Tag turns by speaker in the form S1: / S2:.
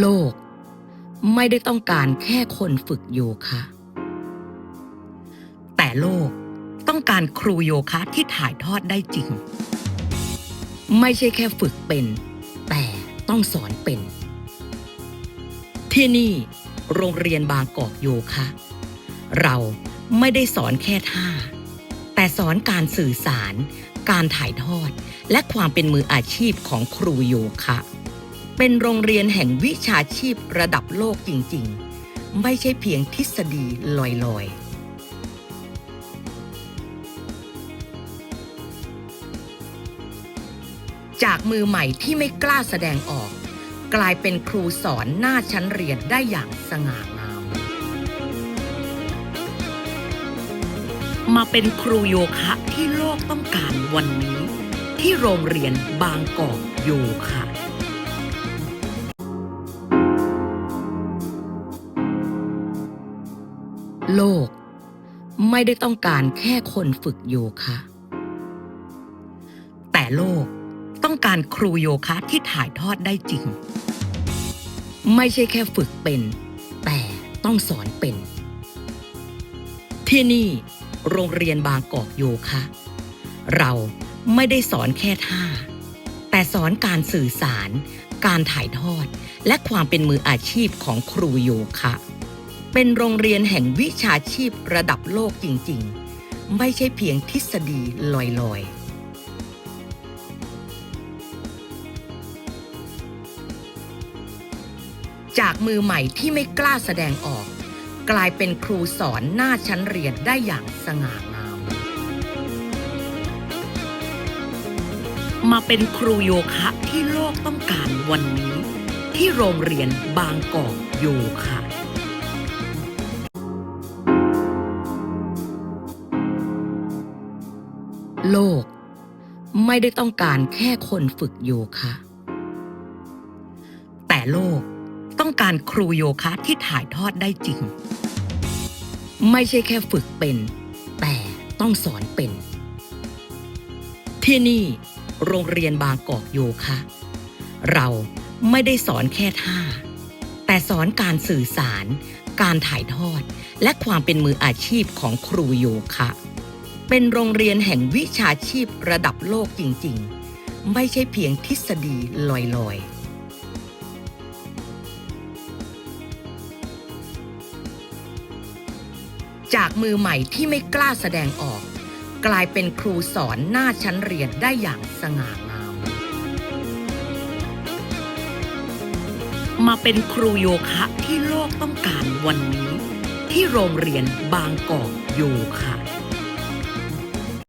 S1: โลก ไม่ได้ต้องการแค่คนฝึกโยคะ แต่โลกต้องการครูโยคะที่ถ่ายทอดได้จริง ไม่ใช่แค่ฝึกเป็น แต่ต้องสอนเป็น ที่นี่โรงเรียนบางกอกโยคะ เราไม่ได้สอนแค่ท่า แต่สอนการสื่อสาร การถ่ายทอด และความเป็นมืออาชีพของครูโยคะ เป็นโรงเรียนแห่งวิชาชีพระดับโลกจริง ๆ ไม่ใช่เพียงทฤษฎีลอยๆจากมือใหม่ที่ไม่กล้าแสดงออก กลายเป็นครูสอนหน้าชั้นเรียนได้อย่างสง่างาม มาเป็นครูโยคะที่โลกต้องการวันนี้ ที่โรงเรียนบางกอกโยคะ โลก ไม่ได้ต้องการแค่คนฝึกโยคะ แต่โลกต้องการครูโยคะที่ถ่ายทอดได้จริง ไม่ใช่แค่ฝึกเป็น แต่ต้องสอนเป็น ที่นี่โรงเรียนบางกอกโยคะ เราไม่ได้สอนแค่ท่า แต่สอนการสื่อสาร การถ่ายทอด และความเป็นมืออาชีพของครูโยคะ เป็นโรงเรียนแห่งวิชาชีพระดับโลกจริง ๆ ไม่ใช่เพียงทฤษฎีลอยๆจากมือใหม่ที่ไม่กล้าแสดงออก กลายเป็นครูสอนหน้าชั้นเรียนได้อย่างสง่างาม มาเป็นครูโยคะที่โลกต้องการวันนี้ ที่โรงเรียนบางกอกโยคะ โลก ไม่ได้ต้องการแค่คนฝึกโยคะ แต่โลกต้องการครูโยคะที่ถ่ายทอดได้จริง ไม่ใช่แค่ฝึกเป็น แต่ต้องสอนเป็น ที่นี่โรงเรียนบางกอกโยคะ เราไม่ได้สอนแค่ท่า แต่สอนการสื่อสาร การถ่ายทอด และความเป็นมืออาชีพของครูโยคะ เป็นโรงเรียนแห่งวิชาชีพระดับโลกจริง ๆ ไม่ใช่เพียงทฤษฎีลอยๆจากมือใหม่ที่ไม่กล้าแสดงออก กลายเป็นครูสอนหน้าชั้นเรียนได้อย่างสง่างาม มาเป็นครูโยคะที่โลกต้องการวันนี้ ที่โรงเรียนบางกอกโยคะ